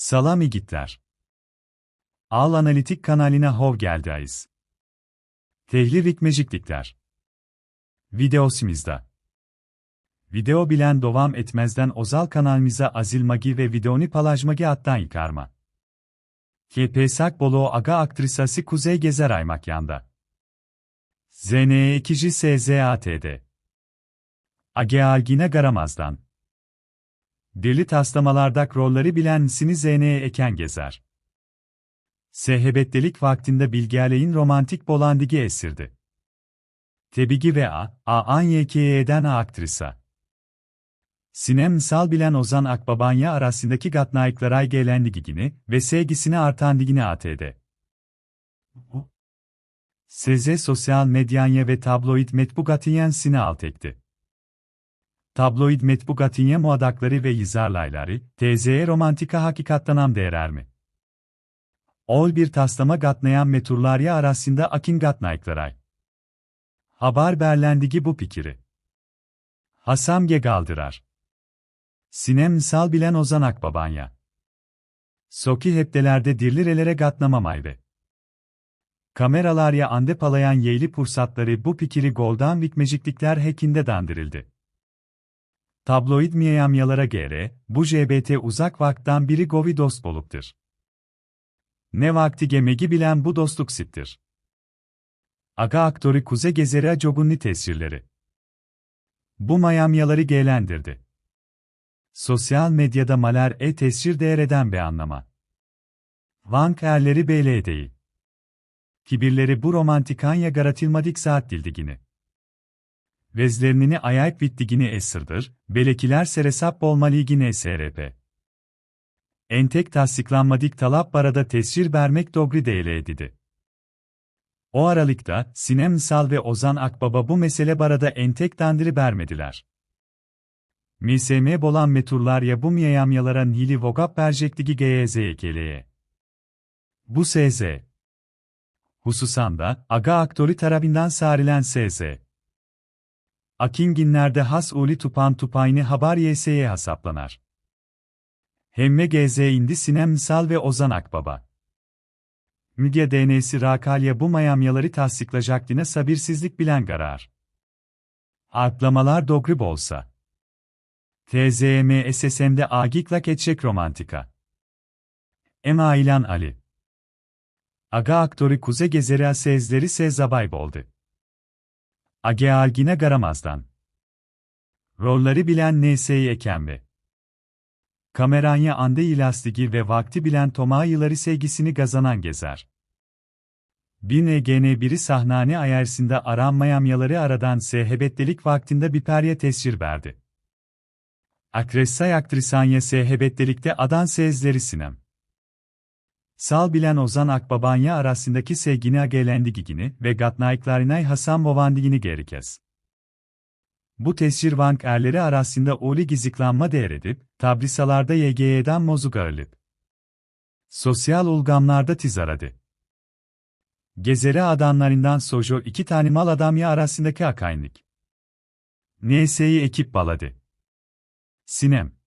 Salam igitler. Al Analitik kanalına hov geldiniz. Tehli vikmeciklikler. Videosimizda. Video bilen devam etmezden Ozal kanalımıza azilmagi ve videoni palajmagi attan yıkarma. KPSAK Bolo Aga aktrisası Kuzey Gezer Aymak yanda. ZNE 2. SZAT'de. Age Algine Garamaz'dan. Deli taslamalardak rolleri bilen Sini ZN'ye eken gezer. Sehebettelik vaktinde Bilgealeyn romantik bolandigi esirdi. Tebigi ve A, A an YK'den A aktrisa. Sinem misal bilen Ozan Akbabanya arasındaki gatnaiklaray gelendigini ve sevgisini artan digini ATD. Seze sosyal medyanya ve tabloid metbugatiyen sine altekti. Tabloid metbugatiye muadakları ve yazarlayları, TZ'ye romantika hakikattanam değerer mi? Ol bir taslama gatnayan meturlarya arasında akin gatnayklaray. Haber berlendigi bu pikiri. Hasamge galdırar. Sinem misal bilen Ozan Akbabanya. Soki hepdelerde dirlirelere gatnamamayve. Kameralar ya ande palayan yeyli pursatları bu pikiri goldan vikmeciklikler hekinde dandırıldı. Tabloid miyamyalara göre, bu JBT uzak vaktan biri govi dost boluptur. Ne vakti gemegi bilen bu dostluk sittir. Aga aktörü Kuze Gezeri Ajogunni tesirleri. Bu mayamyaları gelendirdi. Sosyal medyada maler e tesir değereden bir anlama. Vank erleri beyle değil. Kibirleri bu romantikanya garatilmadik saat dildigini. Vezlernini ayak vittigini esirdir, belekiler seresap olmaligine SRP. Entek tasdiklanmadik talap barada tescil vermek dogri değile edidi. O aralıkta, Sinem Sal ve Ozan Akbaba bu mesele barada entek dandiri vermediler. MSM bolan meturlar ya bu miyayamyalara nili vogap vercektigi GYZ ekeleye. Bu SZ. Hususanda, aga aktörü tarafından sarilen SZ. Akinginlerde has uli tupan tupayni haber YS'ye hesaplanar. Hemme GZ indi Sinem Misal ve Ozan Akbaba. Midya DNS'i Rakalya bu mayamyaları tasdiklajaktine sabirsizlik bilen garar. Artlamalar dogri bolsa. TZM SSM'de agiklak etçek romantika. Ema İlan Ali. Aga aktörü Kuze Gezeri Sezleri Sezabay boldu. Age Algine Garamaz'dan. Rolleri bilen NS'yi eken ve Kameranya ande ilastigi ve vakti bilen Toma yılları sevgisini gazanan gezer. Bin EGN biri sahnane ayarsında aranmayamyaları aradan sehebettelik vaktinde bir perye tescir verdi. Akressay aktrisanya sehebettelikte adan sezleri sinem. Sal bilen Ozan Akbabanya arasındaki sevgini agelendigini ve gatnayklarınay Hasan Bovandigini gerikez. Bu tescir vank erleri arasında oli giziklanma değer edip, tabrisalarda YGY'den mozuk ağırlıp. Sosyal ulgamlarda tizaradı. Gezeri adamlarından Sojo iki tane mal adamya arasındaki akaynlık. NS'yi ekip baladı. Sinem